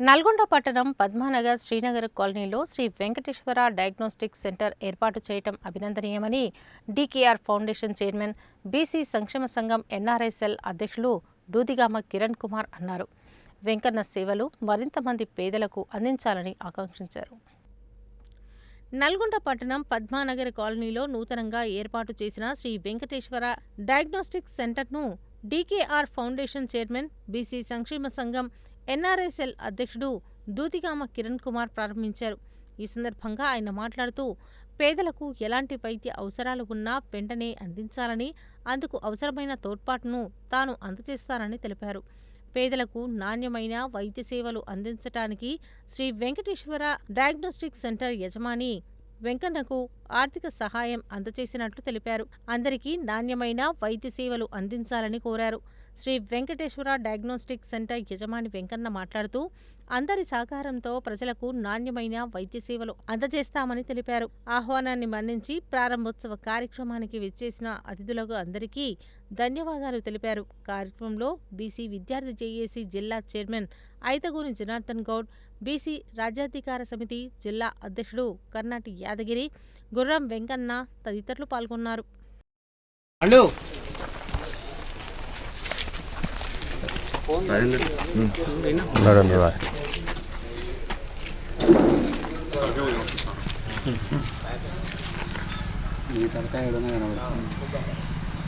నల్గొండ పట్టణం పద్మానగర్ శ్రీనగర్ కాలనీలో Shri Venkateswara diagnostic centre ఏర్పాటు చేయటం అభినందనీయమని డికేఆర్ ఫౌండేషన్ చైర్మన్ బీసీ సంక్షేమ సంఘం ఎన్ఆర్ఐసెల్ అధ్యక్షులు దూదిగామ కిరణ్ కుమార్ అన్నారు. వెంకన్న సేవలు మరింత మంది పేదలకు అందించాలని ఆకాంక్షించారు. నల్గొండ పట్టణం పద్మానగర్ కాలనీలో నూతనంగా ఏర్పాటు చేసిన శ్రీ వెంకటేశ్వర డయాగ్నోస్టిక్ సెంటర్ను డికేఆర్ ఫౌండేషన్ చైర్మన్ బీసీ సంక్షేమ సంఘం ఎన్ఆర్ఎస్ఎల్ అధ్యక్షుడు దూతిగామ కిరణ్ కుమార్ ప్రారంభించారు. ఈ సందర్భంగా ఆయన మాట్లాడుతూ పేదలకు ఎలాంటి వైద్య అవసరాలు ఉన్నా వెంటనే అందించాలని అందుకు అవసరమైన తోడ్పాటును తాను అందజేస్తానని తెలిపారు. పేదలకు నాణ్యమైన వైద్య సేవలు అందించటానికి శ్రీ వెంకటేశ్వర డయాగ్నోస్టిక్ సెంటర్ యజమాని వెంకన్నకు ఆర్థిక సహాయం అందజేసినట్లు తెలిపారు. అందరికీ నాణ్యమైన వైద్య సేవలు అందించాలని కోరారు. శ్రీ వెంకటేశ్వర డయాగ్నోస్టిక్ సెంటర్ యజమాని వెంకన్న మాట్లాడుతూ అందరి సహకారంతో ప్రజలకు నాణ్యమైన వైద్య సేవలు అందజేస్తామని తెలిపారు. ఆహ్వానాన్ని మన్నించి ప్రారంభోత్సవ కార్యక్రమానికి విచ్చేసిన అతిథులకు అందరికీ ధన్యవాదాలు తెలిపారు. కార్యక్రమంలో బీసీ విద్యార్థి జేఏసీ జిల్లా చైర్మన్ ఐతగూరి జనార్దన్ గౌడ్ బీసీ రాజ్యాధికార సమితి జిల్లా అధ్యక్షుడు కర్ణాటి యాదగిరి గుర్రం వెంకన్న తదితరులు పాల్గొన్నారు. హలో. నడండి రా మీ తలకాయ ఏడనే కనబడుతుంది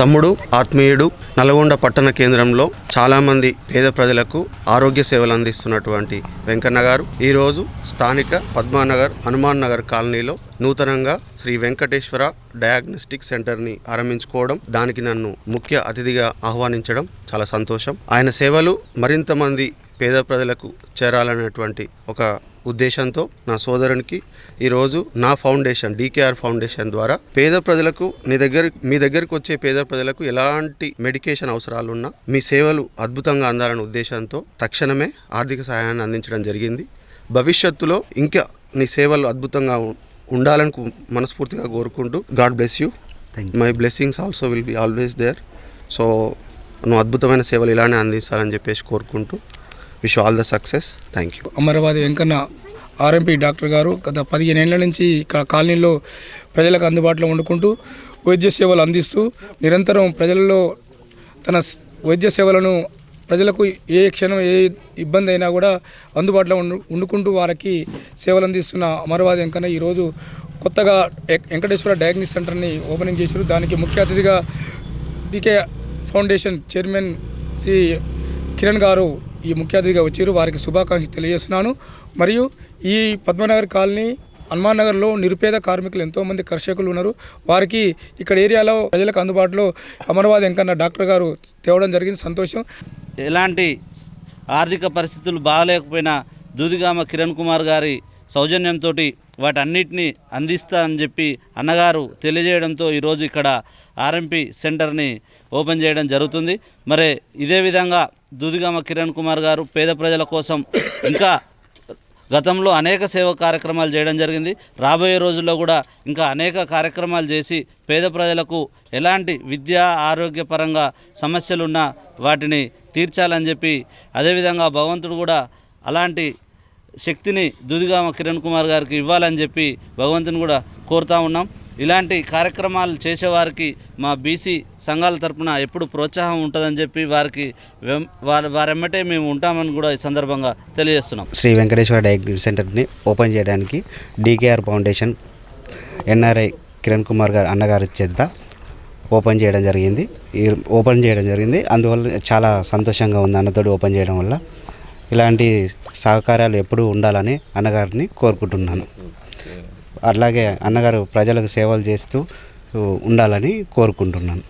తమ్ముడు ఆత్మీయుడు నల్గొండ పట్టణ కేంద్రంలో చాలామంది పేద ప్రజలకు ఆరోగ్య సేవలు అందిస్తున్నటువంటి వెంకన్న గారు ఈరోజు స్థానిక పద్మానగర్ హనుమాన్ నగర్ కాలనీలో నూతనంగా శ్రీ వెంకటేశ్వర డయాగ్నోస్టిక్ సెంటర్ని ఆరంభించుకోవడం దానికి నన్ను ముఖ్య అతిథిగా ఆహ్వానించడం చాలా సంతోషం. ఆయన సేవలు మరింత మంది పేద ప్రజలకు చేరాలనేటువంటి ఒక ఉద్దేశంతో నా సోదరునికి ఈరోజు నా ఫౌండేషన్ డీకేఆర్ ఫౌండేషన్ ద్వారా పేద ప్రజలకు నీ దగ్గర మీ దగ్గరకు వచ్చే పేద ప్రజలకు ఎలాంటి మెడికేషన్ అవసరాలు ఉన్నా మీ సేవలు అద్భుతంగా అందాలనే ఉద్దేశంతో తక్షణమే ఆర్థిక సహాయాన్ని అందించడం జరిగింది. భవిష్యత్తులో ఇంకా నీ సేవలు అద్భుతంగా ఉండాలని మనస్ఫూర్తిగా కోరుకుంటూ God bless you. My blessings also will be always there so నువ్వు అద్భుతమైన సేవలు ఇలానే అందిస్తారని చెప్పేసి కోరుకుంటూ wish all the success thank you Amaravadi Venkanna RMP doctor గారు గత పదిహేను ఏళ్ళ నుంచి ఇక్కడ కాలనీలో ప్రజలకు అందుబాటులో వండుకుంటూ వైద్య సేవలు అందిస్తూ నిరంతరం ప్రజలలో తన వైద్య సేవలను ప్రజలకు ఏ క్షణం ఏ ఇబ్బంది అయినా కూడా అందుబాటులో ఉండుకుంటూ వారికి సేవలు అందిస్తున్న అమరవాది వెంకన్న ఈరోజు కొత్తగా వెంకటేశ్వర డయాగ్నిక్ సెంటర్ని ఓపెనింగ్ చేశారు. దానికి ముఖ్య అతిథిగా DK foundation chairman Shri Kiran గారు ఈ ముఖ్య అతిథిగా వచ్చారు. వారికి శుభాకాంక్షలు తెలియజేస్తున్నాను. మరియు ఈ పద్మనగర్ కాలనీ హనుమాన్ నగర్లో నిరుపేద కార్మికులు ఎంతోమంది కర్షకులు ఉన్నారు. వారికి ఇక్కడ ఏరియాలో ప్రజలకు అందుబాటులో అమరవాది వెంకన్న డాక్టర్ గారు తేవడం జరిగింది. సంతోషం. ఎలాంటి ఆర్థిక పరిస్థితులు బాగాలేకపోయినా దూదిగామ కిరణ్ కుమార్ గారి సౌజన్యంతో వాటన్నిటిని అందిస్తా అని చెప్పి అన్నగారు తెలియజేయడంతో ఈరోజు ఇక్కడ ఆర్ఎంపీ సెంటర్ని ఓపెన్ చేయడం జరుగుతుంది. మరి ఇదే విధంగా దూదిగామ కిరణ్ కుమార్ గారు పేద ప్రజల కోసం ఇంకా గతంలో అనేక సేవ కార్యక్రమాలు చేయడం జరిగింది. రాబోయే రోజుల్లో కూడా ఇంకా అనేక కార్యక్రమాలు చేసి పేద ప్రజలకు ఎలాంటి విద్యా ఆరోగ్యపరంగా సమస్యలున్నా వాటిని తీర్చాలని చెప్పి అదేవిధంగా భగవంతుడు కూడా అలాంటి శక్తిని దుదిగామ కిరణ్ కుమార్ గారికి ఇవ్వాలని చెప్పి భగవంతుని కూడా కోరుతా ఉన్నాం. ఇలాంటి కార్యక్రమాలు చేసేవారికి మా బీసీ సంఘాల తరపున ఎప్పుడు ప్రోత్సాహం ఉంటుందని చెప్పి వారికి వెం- వారి వారెమ్మటే మేము ఉంటామని కూడా ఈ సందర్భంగా తెలియజేస్తున్నాం. శ్రీ వెంకటేశ్వర డయాగ్నోస్ సెంటర్ని ఓపెన్ చేయడానికి DKR foundation NRI Kiran Kumar గారు అన్నగారి చేత ఓపెన్ చేయడం జరిగింది. ఈ ఓపెన్ చేయడం జరిగింది. అందువల్ల చాలా సంతోషంగా ఉంది అన్నతోటి ఓపెన్ చేయడం వల్ల. ఇలాంటి సహకారాలు ఎప్పుడూ ఉండాలని అన్నగారిని కోరుకుంటున్నాను. అట్లాగే అన్నగారు ప్రజలకు సేవలు చేస్తూ ఉండాలని కోరుకుంటున్నాను.